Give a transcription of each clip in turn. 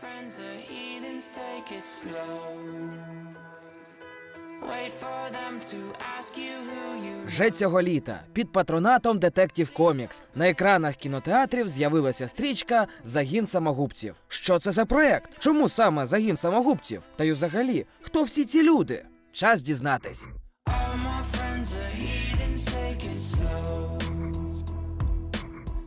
friends are heathens, take it slow. Вже цього літа під патронатом Детектів Комікс на екранах кінотеатрів з'явилася стрічка Загін самогубців. Що це за проект? Чому саме загін самогубців? Та й взагалі, хто всі ці люди? Час дізнатись.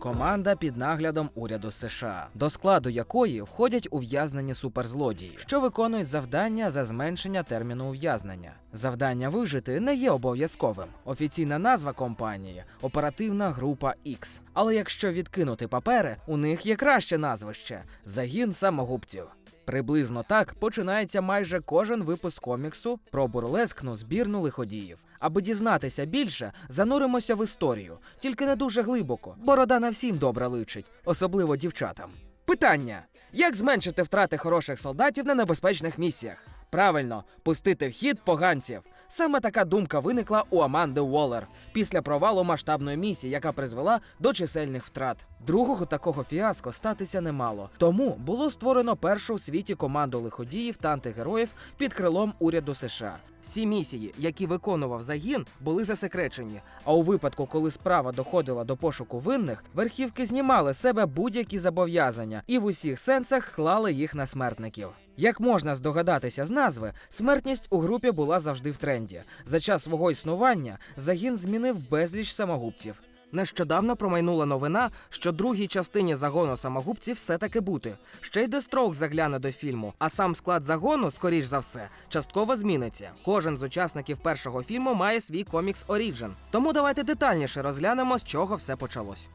Команда під наглядом уряду США, до складу якої входять ув'язнені суперзлодії, що виконують завдання за зменшення терміну ув'язнення. Завдання вижити не є обов'язковим. Офіційна назва компанії оперативна група X. Але якщо відкинути папери, у них є краще назвище загін самогубців. Приблизно так починається майже кожен випуск коміксу про бурлескну збірну лиходіїв. Аби дізнатися більше, зануримося в історію, тільки не дуже глибоко. Борода на всім добре личить, особливо дівчатам. Питання: як зменшити втрати хороших солдатів на небезпечних місіях? Правильно, пустити в хід поганців. Саме така думка виникла у Аманди Уоллер після провалу масштабної місії, яка призвела до чисельних втрат. Другого такого фіаско статися не мало. Тому було створено першу у світі команду лиходіїв та антигероїв під крилом уряду США. Всі місії, які виконував загін, були засекречені. А у випадку, коли справа доходила до пошуку винних, верхівки знімали з себе будь-які зобов'язання і в усіх сенсах клали їх на смертників. Як можна здогадатися з назви, смертність у групі була завжди в тренді. За час свого існування загін змінив безліч самогубців. Нещодавно промайнула новина, що другій частині загону самогубців все-таки бути. Ще й Дестрок загляне до фільму, а сам склад загону, скоріш за все, частково зміниться. Кожен з учасників першого фільму має свій комікс Оріджен. Тому давайте детальніше розглянемо, з чого все почалось.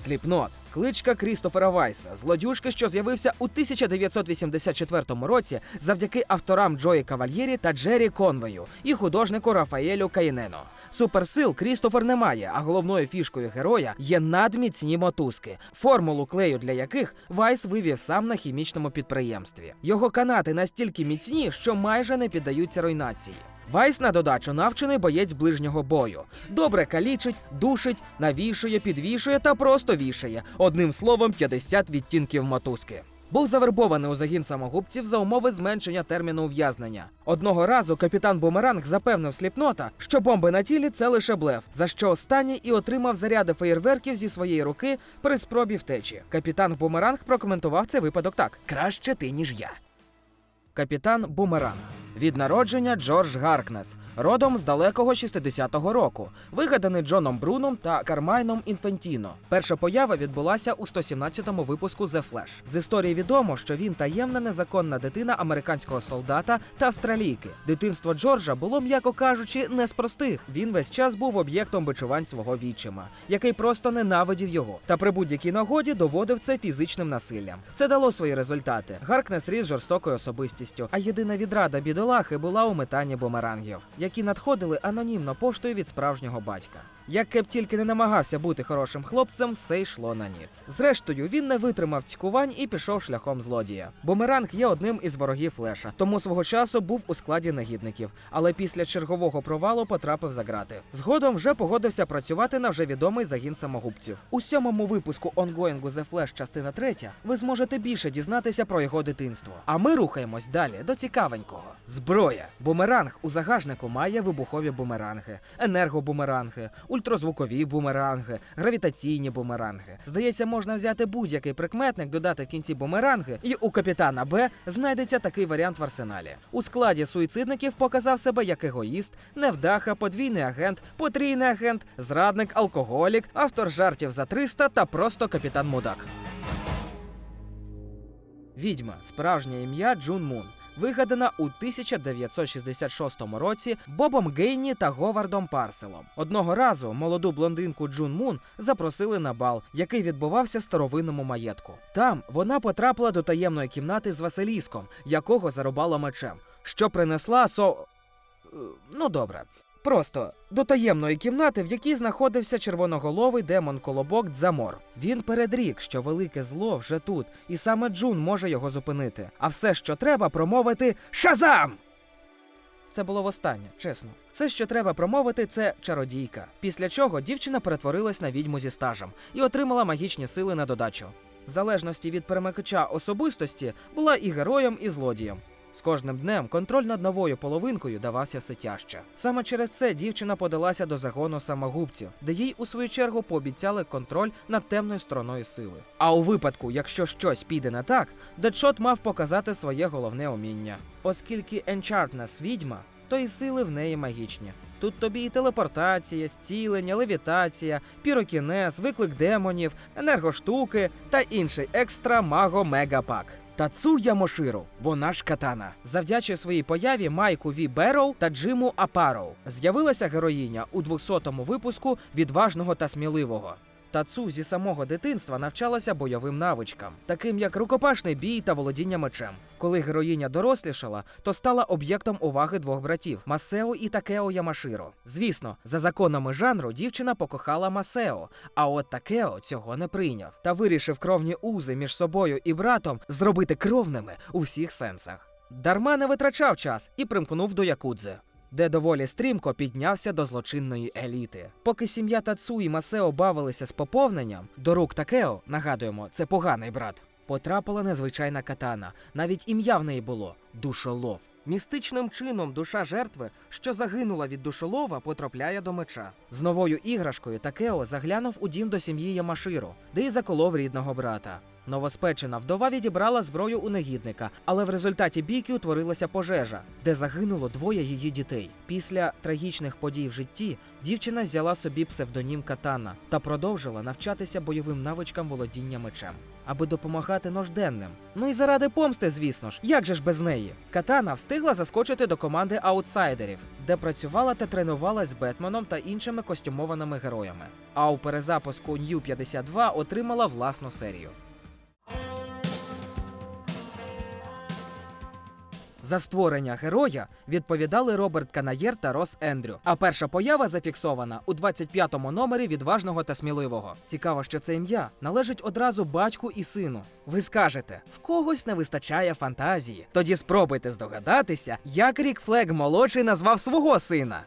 Сліпнот кличка Крістофера Вайса, злодюжки, що з'явився у 1984 році завдяки авторам Джої Кавальєрі та Джері Конвею і художнику Рафаелю Кайнено. Суперсил Крістофер не має, а головною фішкою героя є надміцні мотузки, формулу клею для яких Вайс вивів сам на хімічному підприємстві. Його канати настільки міцні, що майже не піддаються руйнації. Вайс на додачу навчений боєць ближнього бою. Добре калічить, душить, навішує, підвішує та просто вішає. Одним словом, 50 відтінків мотузки. Був завербований у загін самогубців за умови зменшення терміну ув'язнення. Одного разу капітан Бумеранг запевнив сліпнота, що бомби на тілі це лише блеф, за що останній і отримав заряди феєрверків зі своєї руки при спробі втечі. Капітан Бумеранг прокоментував цей випадок так: краще ти, ніж я. Капітан Бумеранг. Від народження Джордж Гаркнес, родом з далекого 60-го року, вигаданий Джоном Бруном та Кармайном Інфентіно. Перша поява відбулася у 117-му випуску The Flash. З історії відомо, що він таємна незаконна дитина американського солдата та австралійки. Дитинство Джорджа було, м'яко кажучи, не з простих. Він весь час був об'єктом бичувань свого вічима, який просто ненавидів його. Та при будь-якій нагоді доводив це фізичним насиллям. Це дало свої результати. Гаркнес ріс жорстокою особистістю, а єдина відрада бідолахи була у метанні бумерангів, які надходили анонімно поштою від справжнього батька. Як Кеп тільки не намагався бути хорошим хлопцем, все йшло на ніц. Зрештою, він не витримав цькувань і пішов шляхом злодія. Бумеранг є одним із ворогів Флеша, тому свого часу був у складі негідників, але після чергового провалу потрапив за грати. Згодом вже погодився працювати на вже відомий загін самогубців. У сьомому випуску онгоїнгу The Flash частина 3 ви зможете більше дізнатися про його дитинство. А ми рухаємось далі до цікавенького. Зброя. Бумеранг у загажнику має вибухові бумеранги, енергобумеранги, ультразвукові бумеранги, гравітаційні бумеранги. Здається, можна взяти будь-який прикметник, додати в кінці бумеранги, і у капітана Б знайдеться такий варіант в арсеналі. У складі суїцидників показав себе як егоїст, невдаха, подвійний агент, потрійний агент, зрадник, алкоголік, автор жартів за 300 та просто капітан Мудак. Відьма справжнє ім'я Джун Мун. Вигадана у 1966 році Бобом Гейні та Говардом Парселом. Одного разу молоду блондинку Джун Мун запросили на бал, який відбувався старовинному маєтку. Там вона потрапила до таємної кімнати з Василіском, якого зарубала мечем, що принесла со. Е, Ну добре. Просто до таємної кімнати, в якій знаходився червоноголовий демон Колобок Дзамор. Він передрік, що велике зло вже тут, і саме Джун може його зупинити. А все, що треба, промовити Шазам! Це було востаннє, чесно. Все, що треба промовити, це чародійка. Після чого дівчина перетворилась на відьму зі стажем і отримала магічні сили на додачу. в залежності від перемикача особистості, була і героєм, і злодієм. З кожним днем контроль над новою половинкою давався все тяжче. Саме через це дівчина подалася до загону самогубців, де їй у свою чергу пообіцяли контроль над темною стороною сили. А у випадку, якщо щось піде не так, Дедшот мав показати своє головне уміння. Оскільки Енчартнес відьма, то і сили в неї магічні. Тут тобі і телепортація, зцілення, левітація, пірокінез, виклик демонів, енергоштуки та інший екстра маго мегапак. Тацуя Моширу, вона ж катана, завдячує своїй появі Майку Ві Берроу та Джиму Апароу. З'явилася героїня у 200-му випуску відважного та сміливого. Тацу зі самого дитинства навчалася бойовим навичкам, таким як рукопашний бій та володіння мечем. Коли героїня дорослішала, то стала об'єктом уваги двох братів Масео і Такео Ямаширо. Звісно, за законами жанру дівчина покохала Масео, а от Такео цього не прийняв та вирішив кровні узи між собою і братом зробити кровними у всіх сенсах. Дарма не витрачав час і примкнув до Якудзи де доволі стрімко піднявся до злочинної еліти. Поки сім'я Тацу і Масео бавилися з поповненням, до рук Такео, нагадуємо, це поганий брат. Потрапила незвичайна катана. Навіть ім'я в неї було душолов. Містичним чином душа жертви, що загинула від душолова, потрапляє до меча. З новою іграшкою Такео заглянув у дім до сім'ї Ямаширо, де й заколов рідного брата. Новоспечена вдова відібрала зброю у негідника, але в результаті бійки утворилася пожежа, де загинуло двоє її дітей. Після трагічних подій в житті дівчина взяла собі псевдонім Катана та продовжила навчатися бойовим навичкам володіння мечем, аби допомагати нужденним. Ну і заради помсти, звісно ж, як же ж без неї? Катана встигла заскочити до команди аутсайдерів, де працювала та тренувалась з Бетменом та іншими костюмованими героями. А у перезапуску New 52 отримала власну серію. За створення героя відповідали Роберт Канаєр та Рос Ендрю. А перша поява зафіксована у 25-му номері відважного та сміливого. Цікаво, що це ім'я належить одразу батьку і сину. Ви скажете, в когось не вистачає фантазії. Тоді спробуйте здогадатися, як Рік Флег молодший назвав свого сина.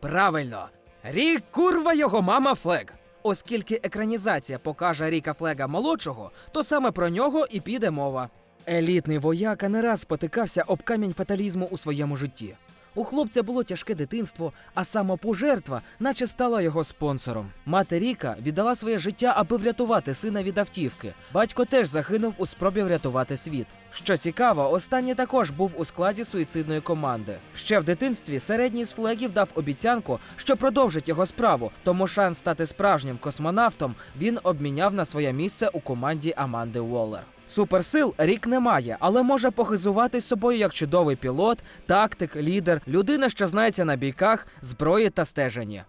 Правильно, Рік курва його мама Флег. Оскільки екранізація покаже Ріка Флега молодшого, то саме про нього і піде мова. Елітний вояка не раз спотикався об камінь фаталізму у своєму житті. У хлопця було тяжке дитинство, а самопожертва наче стала його спонсором. Мати Ріка віддала своє життя, аби врятувати сина від автівки. Батько теж загинув у спробі врятувати світ. Що цікаво, останній також був у складі суїцидної команди. Ще в дитинстві середній з флегів дав обіцянку, що продовжить його справу, тому шанс стати справжнім космонавтом він обміняв на своє місце у команді Аманди Уоллер. Суперсил рік не має, але може похизувати собою як чудовий пілот, тактик, лідер, людина, що знається на бійках, зброї та стеженні.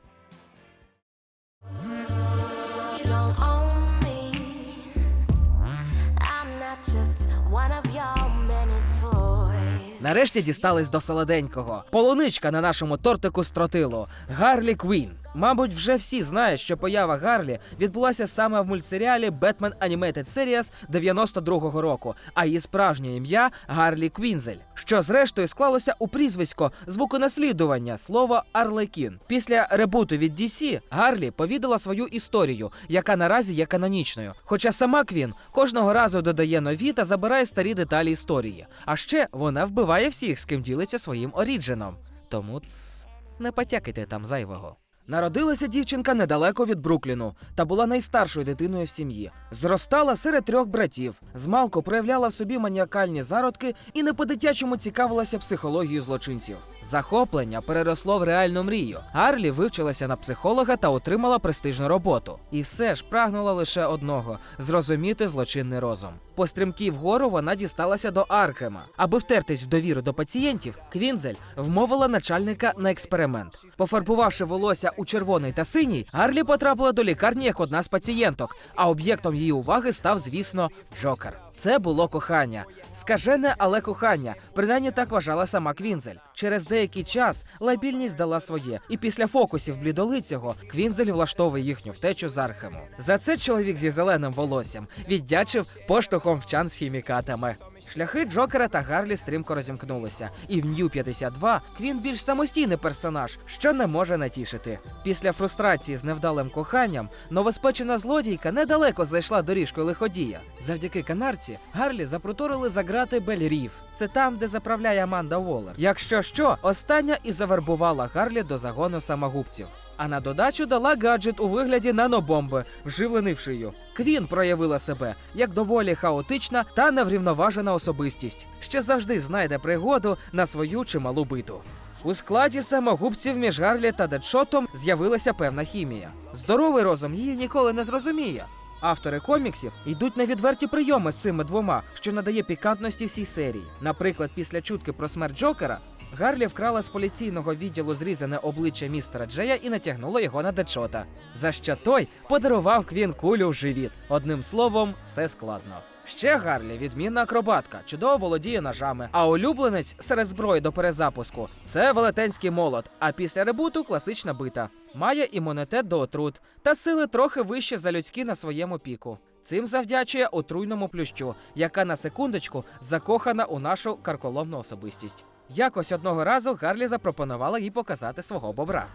Нарешті дістались до солоденького. Полуничка на нашому тортику з тротилу. Гарлі Квін. Мабуть, вже всі знають, що поява Гарлі відбулася саме в мультсеріалі Batman Animated Series 92-го року, а її справжнє ім'я Гарлі Квінзель, що зрештою склалося у прізвисько звуконаслідування слово Арлекін. Після ребуту від DC Гарлі повідала свою історію, яка наразі є канонічною. Хоча сама Квін кожного разу додає нові та забирає старі деталі історії. А ще вона вбиває всіх, з ким ділиться своїм оріджином. Тому ц, не потякайте там зайвого. Народилася дівчинка недалеко від Брукліну та була найстаршою дитиною в сім'ї. Зростала серед трьох братів. Змалку проявляла в собі маніакальні зародки і не по-дитячому цікавилася психологією злочинців. Захоплення переросло в реальну мрію. Гарлі вивчилася на психолога та отримала престижну роботу. І все ж прагнула лише одного зрозуміти злочинний розум. По стрімкі вгору вона дісталася до Аркема. Аби втертись в довіру до пацієнтів, Квінзель вмовила начальника на експеримент. Пофарбувавши волосся у червоний та синій, Гарлі потрапила до лікарні як одна з пацієнток, а об'єктом її уваги став, звісно, Джокер. Це було кохання. Скажене, але кохання. Принаймні так вважала сама Квінзель. Через деякий час лабільність дала своє, і після фокусів блідолицього Квінзель влаштовує їхню втечу з Архему. За це чоловік зі зеленим волоссям віддячив поштовхом в чан з хімікатами. Шляхи Джокера та Гарлі стрімко розімкнулися, і в Нью 52 Квін більш самостійний персонаж, що не може натішити. Після фрустрації з невдалим коханням новоспечена злодійка недалеко зайшла доріжкою лиходія. Завдяки канарці Гарлі запроторили за грати Бель-Рів. Це там, де заправляє Аманда Уоллер. Якщо що, остання і завербувала Гарлі до загону самогубців. А на додачу дала гаджет у вигляді нанобомби, вживлений в. Квін проявила себе як доволі хаотична та неврівноважена особистість, що завжди знайде пригоду на свою чималу биту. У складі самогубців між Гарлі та Дедшотом з'явилася певна хімія. Здоровий розум її ніколи не зрозуміє. Автори коміксів йдуть на відверті прийоми з цими двома, що надає пікантності всій серії. Наприклад, після чутки про смерть Джокера Гарлі вкрала з поліційного відділу зрізане обличчя містера Джея і натягнула його на Дедшота. За що той подарував Квін кулю в живіт. Одним словом, все складно. Ще Гарлі відмінна акробатка, чудово володіє ножами. А улюбленець серед зброї до перезапуску це велетенський молот. А після ребуту класична бита. Має імунітет до отрут та сили трохи вище за людські на своєму піку. Цим завдячує отруйному плющу, яка на секундочку закохана у нашу карколомну особистість. Якось одного разу Гарлі запропонувала їй показати свого бобра.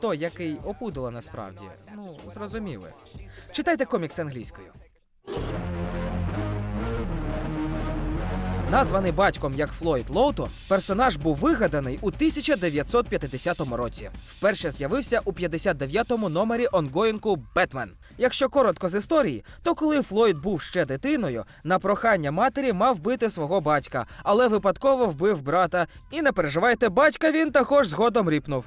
Той, який опудала насправді. Ну, зрозуміли. Читайте комікс англійською. Названий батьком як Флойд Лоутон, персонаж був вигаданий у 1950 році. Вперше з'явився у 59-му номері онгоїнку Бетмен. Якщо коротко з історії, то коли Флойд був ще дитиною, на прохання матері мав бити свого батька, але випадково вбив брата. І не переживайте, батька він також згодом ріпнув.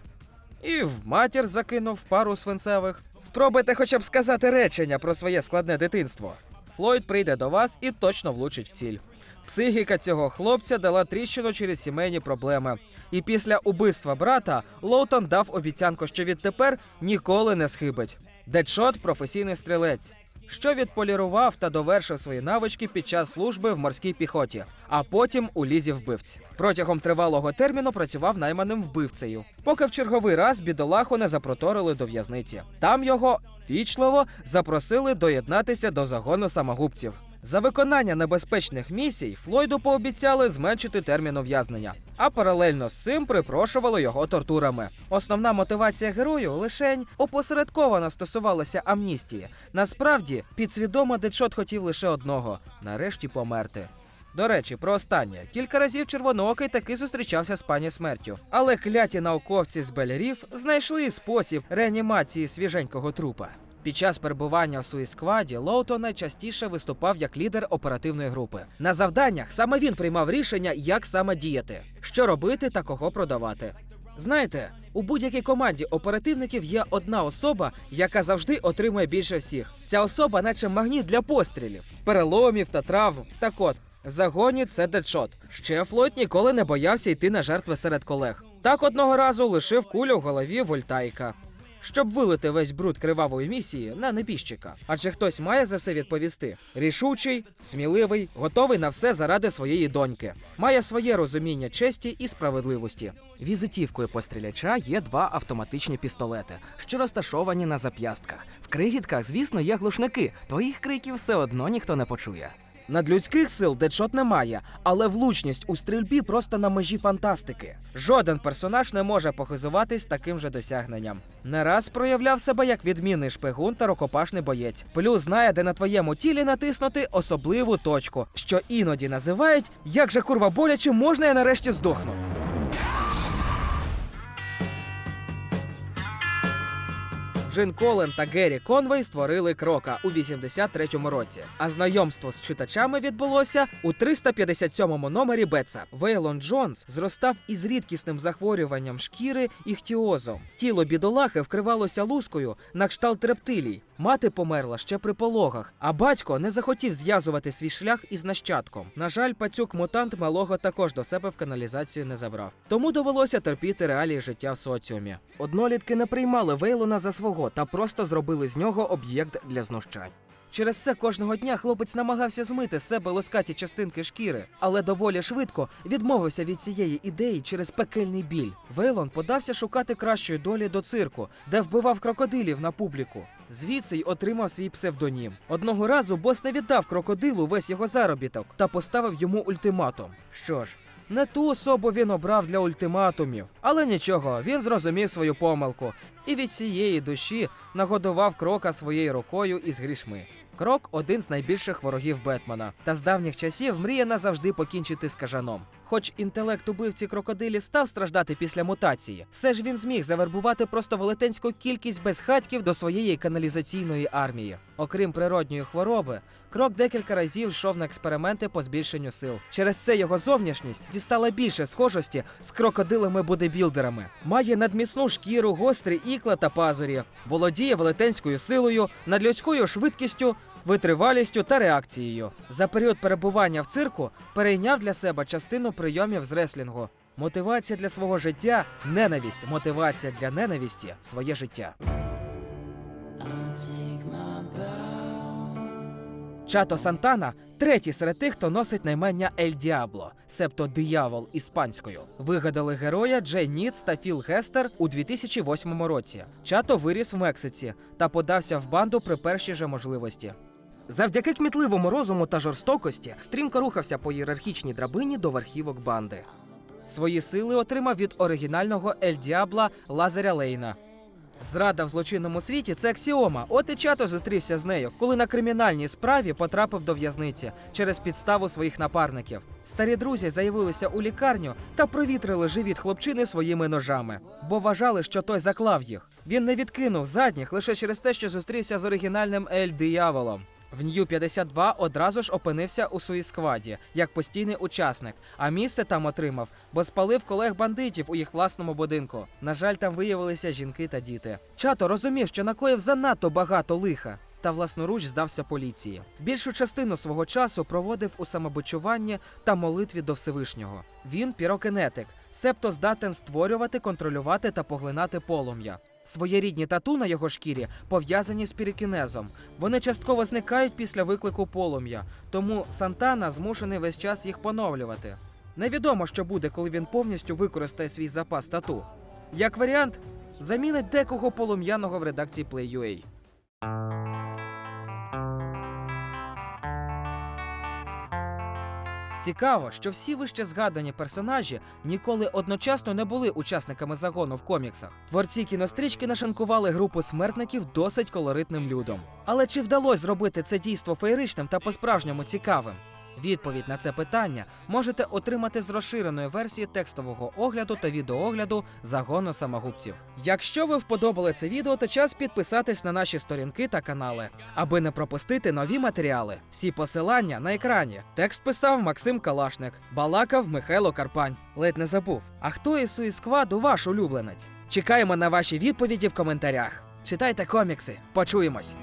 І в матір закинув пару свинцевих. Спробуйте хоча б сказати речення про своє складне дитинство. Флойд прийде до вас і точно влучить в ціль. Психіка цього хлопця дала тріщину через сімейні проблеми. І після убивства брата Лоутон дав обіцянку, що відтепер ніколи не схибить. Дедшот професійний стрілець, що відполірував та довершив свої навички під час служби в морській піхоті, а потім у лізі вбивць. Протягом тривалого терміну працював найманим вбивцею, поки в черговий раз бідолаху не запроторили до в'язниці. Там його вічливо запросили доєднатися до загону самогубців. За виконання небезпечних місій Флойду пообіцяли зменшити термін ув'язнення, а паралельно з цим припрошували його тортурами. Основна мотивація герою лишень опосередковано стосувалася амністії. Насправді, підсвідомо Дедшот хотів лише одного нарешті померти. До речі, про останнє кілька разів червоноокий таки зустрічався з пані смертю. Але кляті науковці з Белярів знайшли спосіб реанімації свіженького трупа. Під час перебування у своїй скваді Лоуто найчастіше виступав як лідер оперативної групи. На завданнях саме він приймав рішення, як саме діяти, що робити та кого продавати. Знаєте, у будь-якій команді оперативників є одна особа, яка завжди отримує більше всіх. Ця особа, наче магніт для пострілів, переломів та травм. Так от, в загоні це дедшот. Ще Флойд ніколи не боявся йти на жертви серед колег. Так одного разу лишив кулю в голові Вольтайка. Щоб вилити весь бруд кривавої місії на небіжчика. Адже хтось має за все відповісти. Рішучий, сміливий, готовий на все заради своєї доньки. Має своє розуміння честі і справедливості. Візитівкою постріляча є два автоматичні пістолети, що розташовані на зап'ястках. В кригітках, звісно, є глушники, то їх криків все одно ніхто не почує. Надлюдських сил дедшот немає, але влучність у стрільбі просто на межі фантастики. Жоден персонаж не може похизуватись таким же досягненням. Не раз проявляв себе як відмінний шпигун та рукопашний боєць. Плюс знає, де на твоєму тілі натиснути особливу точку, що іноді називають як же курва боляче можна я нарешті здохну. Джин Колен та Геррі Конвей створили крока у 83-му році. А знайомство з читачами відбулося у 357-му номері Бетса. Вейлон Джонс зростав із рідкісним захворюванням шкіри іхтіозом. Тіло бідолахи вкривалося лускою на кшталт рептилій. Мати померла ще при пологах, а батько не захотів зв'язувати свій шлях із нащадком. На жаль, пацюк мутант малого також до себе в каналізацію не забрав. Тому довелося терпіти реалії життя в соціумі. Однолітки не приймали Вейлона за свого та просто зробили з нього об'єкт для знущань. Через це кожного дня хлопець намагався змити з себе лоскаті частинки шкіри, але доволі швидко відмовився від цієї ідеї через пекельний біль. Вейлон подався шукати кращої долі до цирку, де вбивав крокодилів на публіку. Звідси й отримав свій псевдонім. Одного разу бос не віддав крокодилу весь його заробіток та поставив йому ультиматум. Що ж, не ту особу він обрав для ультиматумів, але нічого, він зрозумів свою помилку і від цієї душі нагодував крока своєю рукою із грішми. Крок один з найбільших ворогів Бетмена, та з давніх часів мріє назавжди покінчити з кажаном. Хоч інтелект убивці крокодилів став страждати після мутації, все ж він зміг завербувати просто велетенську кількість безхатьків до своєї каналізаційної армії. Окрім природньої хвороби, крок декілька разів йшов на експерименти по збільшенню сил. Через це його зовнішність дістала більше схожості з крокодилами-бодибілдерами. Має надміцну шкіру, гострі ікла та пазурі, володіє велетенською силою, надлюдською швидкістю, витривалістю та реакцією. За період перебування в цирку перейняв для себе частину прийомів з реслінгу. Мотивація для свого життя ненависть. Мотивація для ненависті своє життя. Чато Сантана третій серед тих, хто носить наймення Ель Діабло, себто диявол іспанською. Вигадали героя Джей Ніц та Філ Гестер у 2008 році. Чато виріс в Мексиці та подався в банду при першій же можливості. Завдяки кмітливому розуму та жорстокості стрімко рухався по ієрархічній драбині до верхівок банди. Свої сили отримав від оригінального Ель Діабла Лазаря Лейна. Зрада в злочинному світі це аксіома. От і чато зустрівся з нею, коли на кримінальній справі потрапив до в'язниці через підставу своїх напарників. Старі друзі заявилися у лікарню та провітрили живіт хлопчини своїми ножами, бо вважали, що той заклав їх. Він не відкинув задніх лише через те, що зустрівся з оригінальним Ель Дияволом. В Нью 52 одразу ж опинився у суїскваді як постійний учасник, а місце там отримав, бо спалив колег бандитів у їх власному будинку. На жаль, там виявилися жінки та діти. Чато розумів, що накоїв занадто багато лиха. Та власноруч здався поліції. Більшу частину свого часу проводив у самобичуванні та молитві до Всевишнього. Він пірокінетик, себто здатен створювати, контролювати та поглинати полум'я. Своєрідні тату на його шкірі пов'язані з пірікінезом. Вони частково зникають після виклику полум'я, тому Сантана змушений весь час їх поновлювати. Невідомо, що буде, коли він повністю використає свій запас тату. Як варіант, замінить декого полум'яного в редакції Play.ua. Цікаво, що всі вище згадані персонажі ніколи одночасно не були учасниками загону в коміксах. Творці кінострічки нашинкували групу смертників досить колоритним людом. Але чи вдалося зробити це дійство феєричним та по-справжньому цікавим? Відповідь на це питання можете отримати з розширеної версії текстового огляду та відеоогляду загону самогубців. Якщо ви вподобали це відео, то час підписатись на наші сторінки та канали, аби не пропустити нові матеріали. Всі посилання на екрані. Текст писав Максим Калашник, балакав Михайло Карпань. Ледь не забув. А хто із Суїскваду ваш улюбленець? Чекаємо на ваші відповіді в коментарях. Читайте комікси. Почуємось.